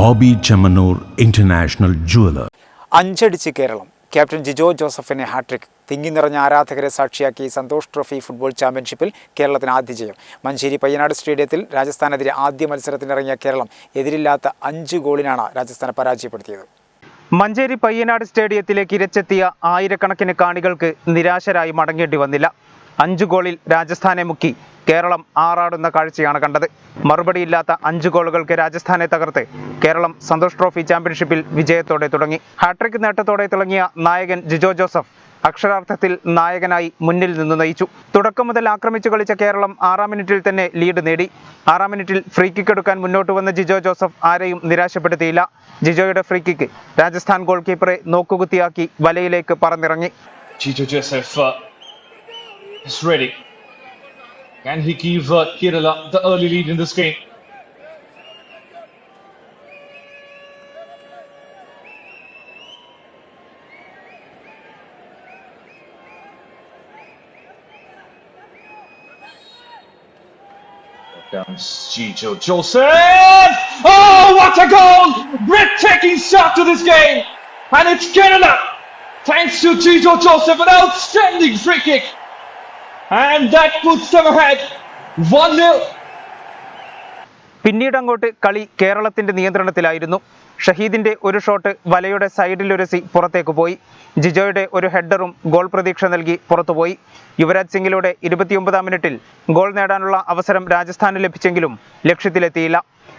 Bobby Chemmanur international jeweller. അഞ്ചടിച്ച് Keralam. Captain Jijo ജോസഫിനെ hat trick. തിങ്ങി നിറഞ്ഞ ആരാധകരെ സാക്ഷിയാക്കി സന്തോഷ് ട്രോഫി ഫുട്ബോൾ ചാമ്പ്യൻഷിപ്പിൽ കേരളത്തിന് ആദ്യ ജയം മഞ്ചേരി പയ്യനാട് സ്റ്റേഡിയത്തിൽ രാജസ്ഥാനെതിരെ ആദ്യ മത്സരത്തിനിറങ്ങിയ കേരളം എതിരില്ലാത്ത അഞ്ച് ഗോളിനാണ് രാജസ്ഥാനെ പരാജയപ്പെടുത്തിയത്. മഞ്ചേരി പയ്യനാട് സ്റ്റേഡിയത്തിലേക്ക് ഇരച്ചെത്തിയ ആയിരക്കണക്കിന് കാണികൾക്ക് നിരാശരായി മടങ്ങേണ്ടി വന്നില്ല. അഞ്ചു ഗോളിൽ രാജസ്ഥാനെ മുക്കി. കേരളം ആറാടുന്ന കാഴ്ചയാണ് കണ്ടത്. മറുപടിയില്ലാത്ത അഞ്ച് ഗോളുകൾക്ക് രാജസ്ഥാനെ തകർത്ത് കേരളം സന്തോഷ് ട്രോഫി ചാമ്പ്യൻഷിപ്പിൽ വിജയത്തോടെ തുടങ്ങി. ഹാട്രിക് നേട്ടത്തോടെ തിളങ്ങിയ നായകൻ ജിജോ ജോസഫ് അക്ഷരാർത്ഥത്തിൽ നായകനായി മുന്നിൽ നിന്ന് നയിച്ചു. തുടക്കം മുതൽ ആക്രമിച്ചു കളിച്ച കേരളം ആറാം മിനിറ്റിൽ തന്നെ ലീഡ് നേടി. ആറാം മിനിറ്റിൽ ഫ്രീ കിക്ക് എടുക്കാൻ മുന്നോട്ട് വന്ന ജിജോ ജോസഫ് ആരെയും നിരാശപ്പെടുത്തിയില്ല. ജിജോയുടെ ഫ്രീ കിക്ക് രാജസ്ഥാൻ ഗോൾ കീപ്പറെ നോക്കുകുത്തിയാക്കി വലയിലേക്ക് പറന്നിറങ്ങി. Jijo uh, is ready. Can he give uh, Kerala the early lead in this game? Comes Chicho Joseph! Oh, what a goal! Breathtaking start to this game! And it's Kerala! Thanks to Chicho Joseph, an outstanding free kick! And that puts them ahead. 1 0. പിന്നീട് അങ്ങോട്ട് കളി കേരളത്തിന്റെ നിയന്ത്രണത്തിലായിരുന്നു. ഷഹീദിന്റെ ഒരു shot വലയുടെ സൈഡിലുരസി പുറത്തേക്ക് പോയി. ജിജോയുടെ ഒരു ഹെഡറും goal പ്രതീക്ഷ നൽകി പുറത്തുപോയി യുവരാജ് സിംഗിലൂടെ ഇരുപത്തിയൊമ്പതാം മിനിറ്റിൽ ഗോൾ നേടാനുള്ള അവസരം രാജസ്ഥാന് ലഭിച്ചെങ്കിലും ലക്ഷ്യത്തിലെത്തിയില്ല.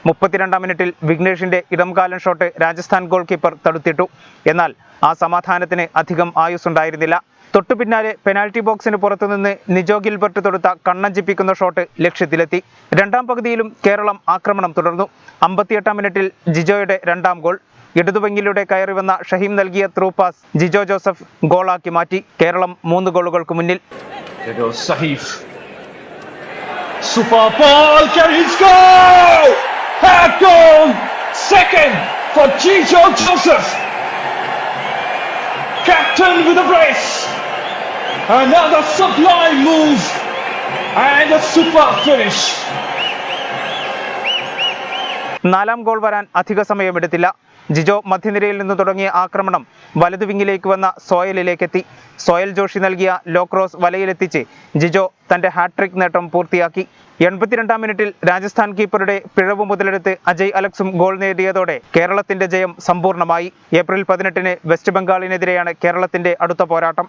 മുപ്പത്തിരണ്ടാം മിനിറ്റിൽ വിഘ്നേഷിന്റെ ഇടംകാലൻ ഷോട്ട് രാജസ്ഥാൻ ഗോൾ കീപ്പർ തടുത്തിട്ടു. എന്നാൽ ആ സമാധാനത്തിന് അധികം ആയുസ്സുണ്ടായിരുന്നില്ല. തൊട്ടു പിന്നാലെ പെനാൽറ്റി ബോക്സിന് പുറത്തുനിന്ന് നിജോ ഗിൽബർട്ട് തൊടുത്ത കണ്ണഞ്ചിപ്പിക്കുന്ന ഷോട്ട് ലക്ഷ്യത്തിലെത്തി. രണ്ടാം പകുതിയിലും കേരളം ആക്രമണം തുടർന്നു. അമ്പത്തിയെട്ടാം മിനിറ്റിൽ ജിജോയുടെ രണ്ടാം ഗോൾ ഇടതുപെങ്കിലൂടെ കയറി വന്ന ഷഹീം നൽകിയ ത്രൂ പാസ് ജിജോ ജോസഫ് ഗോളാക്കി മാറ്റി. കേരളം മൂന്ന് ഗോളുകൾക്ക് മുന്നിൽ. goal! Captain with a brace. Another sublime move. And a super finish. നാലാം ഗോൾ വരാൻ അധിക സമയമെടുത്തില്ല ജിജോ മധ്യനിരയിൽ നിന്ന് തുടങ്ങിയ ആക്രമണം വലതു വിങ്ങിലേക്ക് വന്ന സോയലിലേക്കെത്തി സോയൽ ജോഷി നൽകിയ ലോ ക്രോസ് വലയിലെത്തിച്ച് ജിജോ തന്റെ ഹാട്രിക് നേട്ടം പൂർത്തിയാക്കി എൺപത്തിരണ്ടാം മിനിറ്റിൽ രാജസ്ഥാൻ കീപ്പറുടെ പിഴവ് മുതലെടുത്ത് അജയ് അലക്സും ഗോൾ നേടിയതോടെ കേരളത്തിന്റെ ജയം സമ്പൂർണമായി ഏപ്രിൽ പതിനെട്ടിന് വെസ്റ്റ് ബംഗാളിനെതിരെയാണ് കേരളത്തിന്റെ അടുത്ത പോരാട്ടം